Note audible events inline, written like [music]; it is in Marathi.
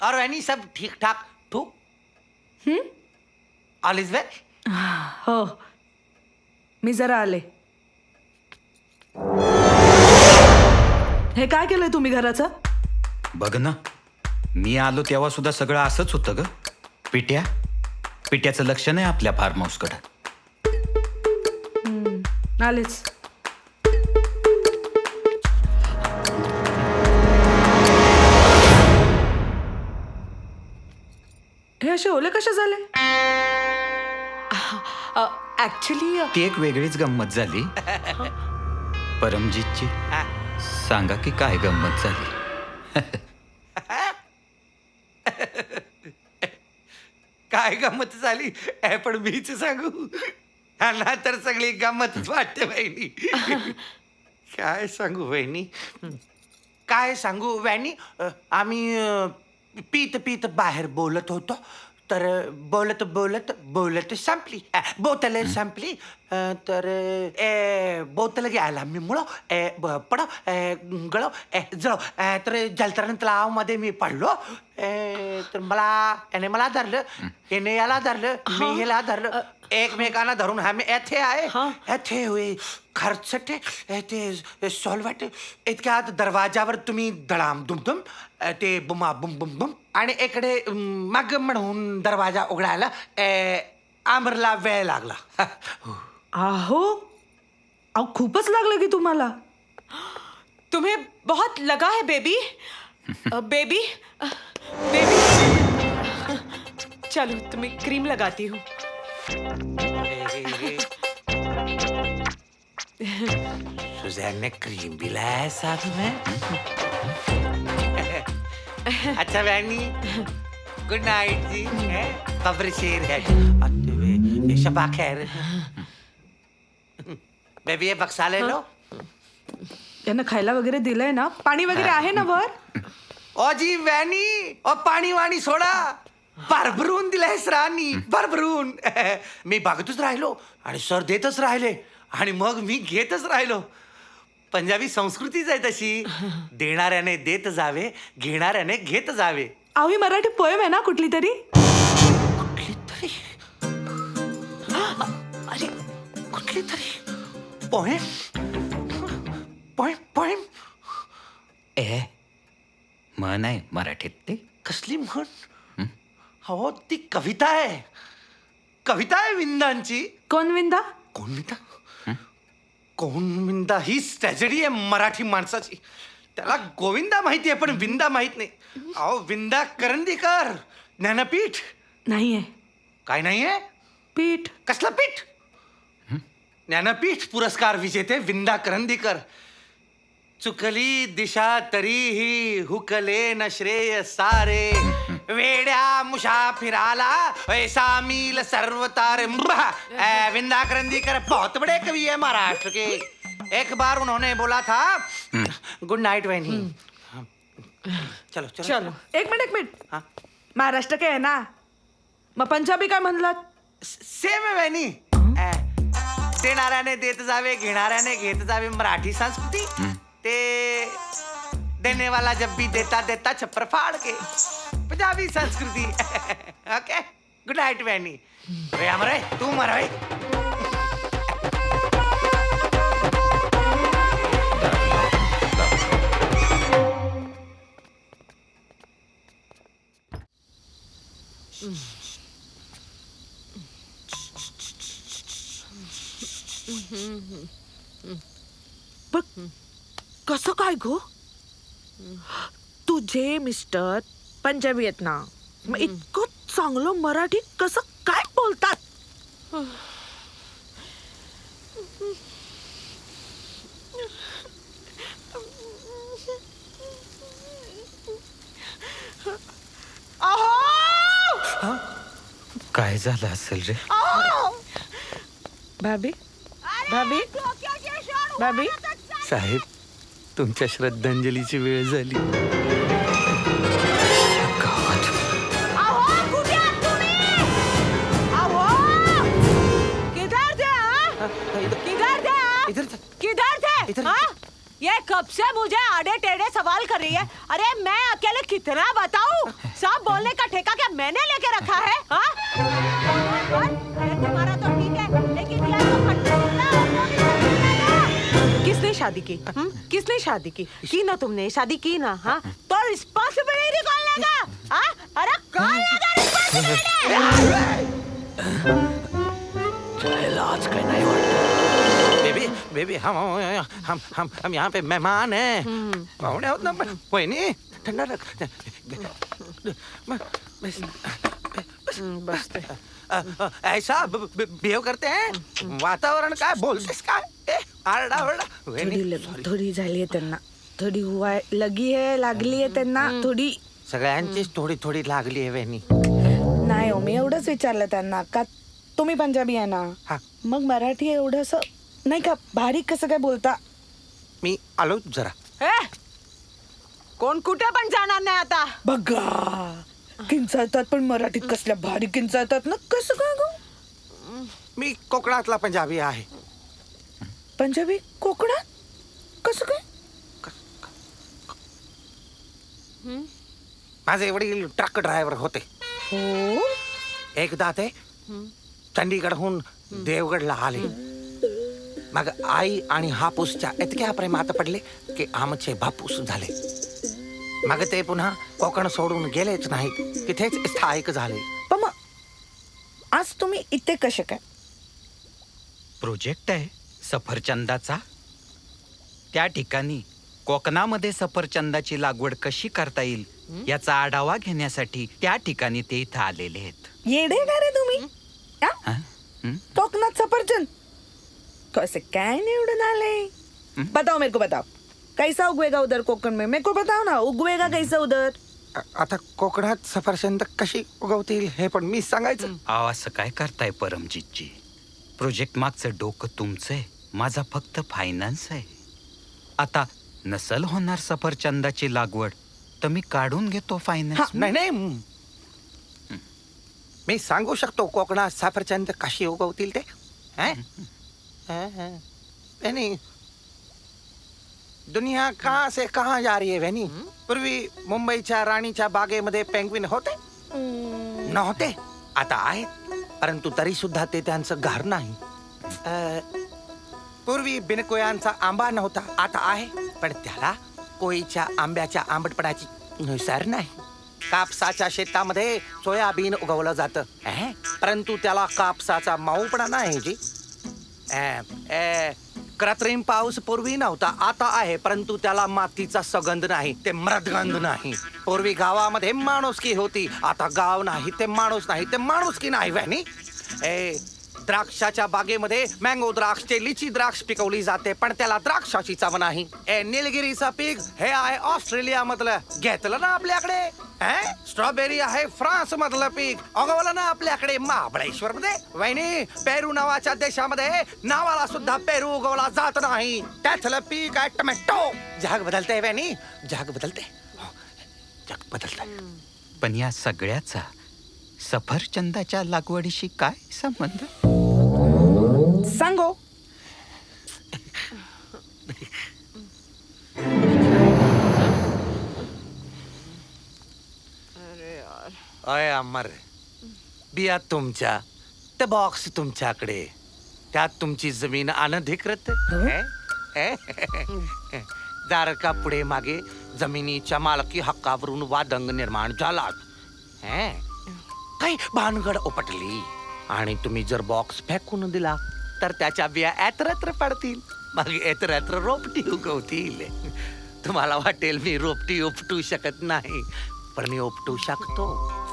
और वैनी सब ठीक ठाक ठीक ऑल इज वेल? हो। मी जरा आले. हे काय केलंय तुम्ही घराचं? बघ ना मी आलो तेव्हा सुद्धा सगळं असंच होतं ग. पिट्या? पिट्याचं लक्ष नाही आपल्या फार्म हाऊसकडं. आलेच. हे असे ओले कसे झाले? ऍक्च्युली ती एक वेगळीच गंमत झाली. परमजीतची. सांगा की काय गंमत झाली? काय गंमत झाली? हे पण मीच सांगू? ना तर सगळी गंमतच वाटते बहिणी काय सांगू बहिणी काय सांगू वहिनी? अ, आम्ही पीत पीत बाहेर बोलत होतो तर बोलत बोलत बोलत संपली अ, बोतल संपली अ, तर ए बोतल घ्यायला मी मुळो ए ब- पडो ए गळो ए जळो ए, तर जलतरण तलावामध्ये मी पडलो ए, तर मला याने मला धरलं याने याला धरलं मी याला धरलं. एकमेकांना धरून आम्ही येथे आहे. येथे होय. खर्चटे ते सॉल्वट इतक्यात दरवाजावर तुम्ही दडाम दुमदुम अ, ते बुमा बुम बुम बुम. आणि इकडे मग म्हणून दरवाजा उघडायला आमरला वेळ लागला. [laughs] आहो. अहो खूपच लागलं की तुम्हाला. तुम्हें बहुत लगा है बेबी. बेबी. बेबी चलो तुम्हें क्रीम लगाती हूँ। सुजैन ने क्रीम भी लाया है साथ में। अच्छा बहनी। गुड नाइट जी। खबर शेर है। शबा खैर। बेबी ये बक्सा ले लो। यांना खायला वगैरे दिलंय ना? पाणी वगैरे आहे ना वर? ओ जी वॅनी ओ पाणी वाणी सोडा। भरभरून दिलंय सरांनी भरभरून. [laughs] मी बघतच राहिलो आणि सर देतच राहिले आणि मग मी घेतच राहिलो. पंजाबी संस्कृतीच आहे तशी. [laughs] देणाऱ्याने देत जावे घेणाऱ्याने घेत जावे. अहो ही मराठी पोयम आहे ना कुठली तरी? कुठली तरी? [gasps] अरे कुठली तरी? पोहेम पोहेम पोहेम ए म्हण आहे मराठीत ते. कसली म्हण? हो? ती कविता आहे. कविता आहे विंदांची. कोण विंदा? कोण विंदा? कोण विंदा? ही ट्रॅजेडी आहे मराठी माणसाची. त्याला गोविंदा माहिती आहे पण विंदा माहीत नाही. अहो विंदा करंदीकर ज्ञानपीठ. नाहीये काय नाहीये पीठ. कसलं पीठ? ज्ञानपीठ पुरस्कार विजेते विंदा करंदीकर. चुकली दिशा तरीही हुकले न श्रेय सारे. वेड्या मुसाफिराला ऐसा मील सर्व तारे विंदा करंदीकर बहुत बड़े कवि है महाराष्ट्र के एक बार उन्होंने बोला था गुड नाइट वैनी चलो चलो चलो. एक मिनिट एक मिनिट. हा. महाराष्ट्र काय आहे ना? मग पंजाबी काय म्हणलात? सेम आहे वहिनी. अ, देणाऱ्याने देत जावे घेणाऱ्याने घेत जावे मराठी संस्कृती. ते देने वाला जब भी देता देता छप्पर फाड़ के। पंजाबी संस्कृती। ओके गुड नाइट वैनी रे अमरे तू मर भाई कसं काय गो? तुझे मिस्टर पंजाबी आहेत ना. मग इतकं चांगलं मराठी कसं काय बोलतात? काय झालं असेल रे? भाभी? भाभी? भाभी? साहेब तुमच्या श्रद्धांजलीची वेळ झाली गावात किधर थे? किधर थे आप? इधर किधर थे इधर-? ये कब से मुझे आड़े टेढ़े सवाल कर रही है अरे मैं अकेले कितना बताऊँ [laughs] सब बोलने का ठेका क्या मैंने लेके रखा है हाँ? शादी की हुँ? किसने शादी की? की ना तुमने शादी की ना हाँ? तो रिस्पॉन्सिबिलिटी कौन लेगा? हाँ? अरे कौन लेगा रिस्पॉन्सिबिलिटी नाही बेबी बेबी हम हम हम हम यहाँ पे मेहमान हैं। पाहुणे आहोत ना पण वहिनी थंड रख। बस बस ते. अ, ऐसा बिहेव करते हैं। वातावरण काय बोलतेस काय ए, आरडा ओरडा थोडी लग- थोडी झाली आहे त्यांना. थोडी हुवाय लगी आहे लागली आहे त्यांना. थोडी सगळ्यांचीच थोडी थोडी लागली आहे वहिनी. नाही हो मी एवढंच विचारलं त्यांना. का तुम्ही पंजाबी आहे ना? हा. मग मराठी एवढं असं नाही का बारीक कसं काय बोलता? मी आलो जरा. ए, कोण कुठे पण जाणार नाही आता? बघा. किंचाळतात पण मराठीत कसल्या भारी किंचाळतात ना? कसं काय गं? मी कोकणातला पंजाबी आहे. पंजाबी कोकणात? कसं काय? माझे वडील ट्रक ड्रायव्हर होते. हो? एकदा ते चंडीगडहून देवगडला आले. मग आई आणि हापूसच्या इतक्या प्रेमात पडले की आमचे बापूस झाले. मग ते पुन्हा कोकण सोडून गेलेच नाहीत तिथेच स्थायिक झाले. पण मग आज तुम्ही इथे कसे काय? प्रोजेक्ट आहे. सफरचंदाचा? त्या ठिकाणी कोकणामध्ये सफरचंदाची लागवड कशी करता येईल याचा आढावा घेण्यासाठी त्या ठिकाणी ते इथं आलेले आहेत. येडे का रे तुम्ही? हं? कोकणात सफरचंद? कैसे काय निवडून आले? बताओ मेरे को बताओ. कैसा उगवेगा उधर कोकण में? मेरे को बताओ ना उगवेगा कैसा उधर? आ- आता कोकणात सफरचंद कशी उगवतील हे पण मी सांगायचं. अहो असं काय करताय परमजितजी? प्रोजेक्ट मागचं डोकं तुमचं आहे. माझा फक्त फायनान्स आहे. आता नसल होणार सफरचंदाची लागवड तर मी काढून घेतो फायनान्स नाही नाही. मी सांगू शकतो कोकणात सफरचंद कशी उगवतील ते? हैं? हैं, हैं. नहीं दुनिया कहाँ से कहाँ जा रही है वैनी पूर्वी मुंबईच्या राणीच्या बागेमध्ये पेंग्विन होते. नव्हते. आता आहेत. परंतु तरी सुद्धा ते त्यांचं घर नाही. अ, पूर्वी बिनकोयांचा आंबा नव्हता आता आहे. पण त्याला कोळीच्या आंब्याच्या आंबटपणाची नुसार नाही. कापसाच्या शेतामध्ये सोयाबीन उगवलं जातं. अं? परंतु त्याला कापसाचा माऊपणा नाही जी. अं, अं, कृत्रिम पाऊस पूर्वी नव्हता आता आहे. परंतु त्याला मातीचा सगंध नाही ते मृदगंध नाही. पूर्वी गावामध्ये माणुसकी होती आता गाव नाही ते माणूस नाही ते माणुसकी नाही वॅनी ए द्राक्षाच्या बागेमध्ये मँगो द्राक्ष ते लिची द्राक्ष पिकवली जाते पण त्याला द्राक्षाची चव नाही ए निलगिरीचा पीक हे आहे ऑस्ट्रेलिया मधलं घेतलं ना आपल्याकडे? हे? स्ट्रॉबेरी आहे फ्रान्स मधलं पीक. अगवलं ना आपल्याकडे महाबळेश्वर मध्ये वहिनी पेरू नावाच्या देशामध्ये नावाला सुद्धा पेरू उगवला जात नाही. त्यातलं पीक आहे टमॅटो. जग बदलते वहिनी जग बदलते हो, जग बदलतंय. पण या सगळ्याचा सफरचंदाच्या लागवडीशी काय संबंध? अय अमर. बिया तुमच्या ते बॉक्स तुमच्याकडे. त्यात तुमची जमीन अनधिकृत. हे? हे? जर का पुढे मागे जमिनीच्या मालकी हक्कावरून वादंग निर्माण झाला. हे? काही भानगड उपटली. आणि तुम्ही जर बॉक्स फेकून दिला तर त्याच्या बिया एत्रत्र पडतील. मग एत्रत्र रोपटी उगवतील. तुम्हाला वाटेल मी रोपटी उपटू शकत नाही पण मी उपटू शकतो.